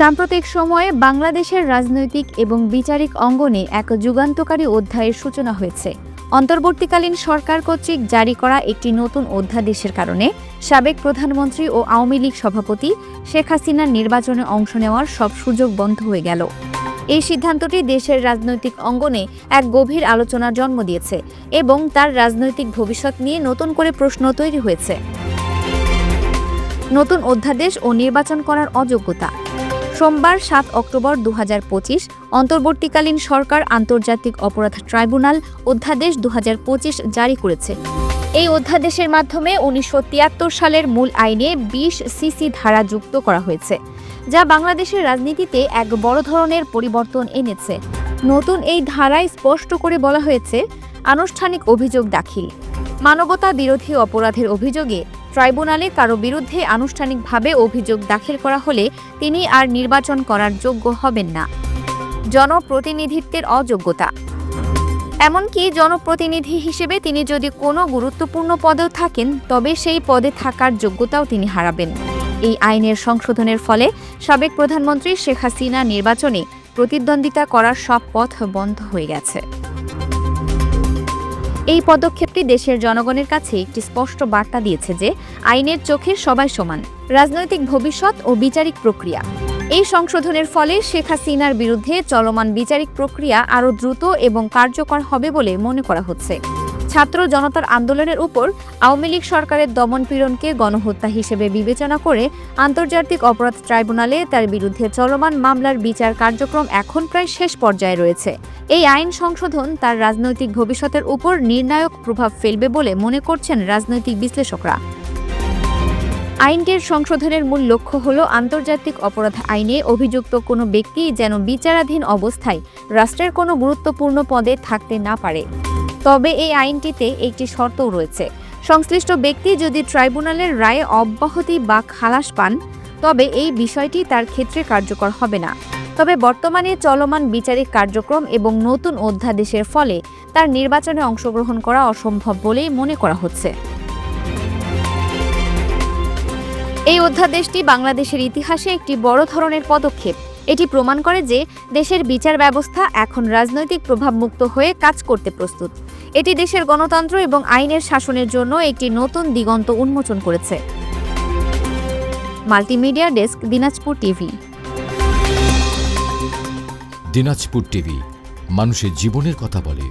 সাম্প্রতিক সময়ে বাংলাদেশের রাজনৈতিক এবং বিচারিক অঙ্গনে এক যুগান্তকারী অধ্যায়ের সূচনা হয়েছে। অন্তর্বর্তীকালীন সরকার কর্তৃক জারি করা একটি নতুন অধ্যাদেশের কারণে সাবেক প্রধানমন্ত্রী ও আওয়ামী লীগ সভাপতি শেখ হাসিনার নির্বাচনে অংশ নেওয়ার সব সুযোগ বন্ধ হয়ে গেল। এই সিদ্ধান্তটি দেশের রাজনৈতিক অঙ্গনে এক গভীর আলোচনার জন্ম দিয়েছে এবং তার রাজনৈতিক ভবিষ্যৎ নিয়ে নতুন করে প্রশ্ন তৈরি হয়েছে। নতুন অধ্যাদেশ ও নির্বাচন করার অযোগ্যতা সোমবার সাত অক্টোবর দু হাজার পঁচিশ, অন্তর্বর্তীকালীন সরকার আন্তর্জাতিক অপরাধ ট্রাইব্যুনাল অধ্যাদেশ দু হাজার পঁচিশ জারি করেছে। এই অধ্যাদেশের মাধ্যমে উনিশশো তিয়াত্তর সালের মূল আইনে বিশ সিসি ধারা যুক্ত করা হয়েছে, যা বাংলাদেশের রাজনীতিতে এক বড় ধরনের পরিবর্তন এনেছে। নতুন এই ধারায় স্পষ্ট করে বলা হয়েছে, আনুষ্ঠানিক অভিযোগ দাখিল। মানবতা বিরোধী অপরাধের অভিযোগে ট্রাইব্যুনালে কারও বিরুদ্ধে আনুষ্ঠানিকভাবে অভিযোগ দাখিল করা হলে তিনি আর নির্বাচন করার যোগ্য হবেন না। জনপ্রতিনিধিত্বের অযোগ্যতা। এমনকি জনপ্রতিনিধি হিসেবে তিনি যদি কোনো গুরুত্বপূর্ণ পদেও থাকেন, তবে সেই পদে থাকার যোগ্যতাও তিনি হারাবেন। এই আইনের সংশোধনের ফলে সাবেক প্রধানমন্ত্রী শেখ হাসিনা নির্বাচনে প্রতিদ্বন্দ্বিতা করার সব পথ বন্ধ হয়ে গেছে। এই পদক্ষেপটি দেশের জনগণের কাছে একটি স্পষ্ট বার্তা দিয়েছে যে আইনের চোখে সবাই সমান, রাজনৈতিক ভবিষ্যৎ ও বিচারিক প্রক্রিয়া। এই সংশোধনের ফলে শেখ হাসিনার বিরুদ্ধে চলমান বিচারিক প্রক্রিয়া আরও দ্রুত এবং কার্যকর হবে বলে মনে করা হচ্ছে। ছাত্র জনতার আন্দোলনের উপর আওয়ামী লীগ সরকারের দমনপীড়নকে গণহত্যা হিসেবে বিবেচনা করে আন্তর্জাতিক অপরাধ ট্রাইব্যুনালে তার বিরুদ্ধে চলমান মামলার বিচার কার্যক্রম এখন প্রায় শেষ পর্যায়ে রয়েছে। এই আইন সংশোধন তার রাজনৈতিক ভবিষ্যতের উপর নির্ণায়ক প্রভাব ফেলবে বলে মনে করছেন রাজনৈতিক বিশ্লেষকরা। আইনটির সংশোধনের মূল লক্ষ্য হল আন্তর্জাতিক অপরাধ আইনে অভিযুক্ত কোনো ব্যক্তি যেন বিচারাধীন অবস্থায় রাষ্ট্রের কোনো গুরুত্বপূর্ণ পদে থাকতে না পারে। তবে এই আইনটিতে একটি শর্তও রয়েছে। সংশ্লিষ্ট ব্যক্তি যদি ট্রাইব্যুনালের রায়ে অব্যাহতি বা খালাস পান, তবে এই বিষয়টি তার ক্ষেত্রে কার্যকর হবে না। তবে বর্তমানে চলমান বিচারিক কার্যক্রম এবং নতুন অধ্যাদেশের ফলে তার নির্বাচনে অংশগ্রহণ করা অসম্ভব বলেই মনে করা হচ্ছে। এই অধ্যাদেশটি বাংলাদেশের ইতিহাসে একটি বড় ধরনের পদক্ষেপ। এটি প্রমাণ করে যে দেশের বিচার ব্যবস্থা এখন রাজনৈতিক প্রভাবমুক্ত হয়ে কাজ করতে প্রস্তুত। এটি দেশের গণতন্ত্র এবং আইনের শাসনের জন্য একটি নতুন দিগন্ত উন্মোচন করেছে। Multimedia desk, Dinajpur TV. Dinajpur TV, মানুষের জীবনের কথা বলে।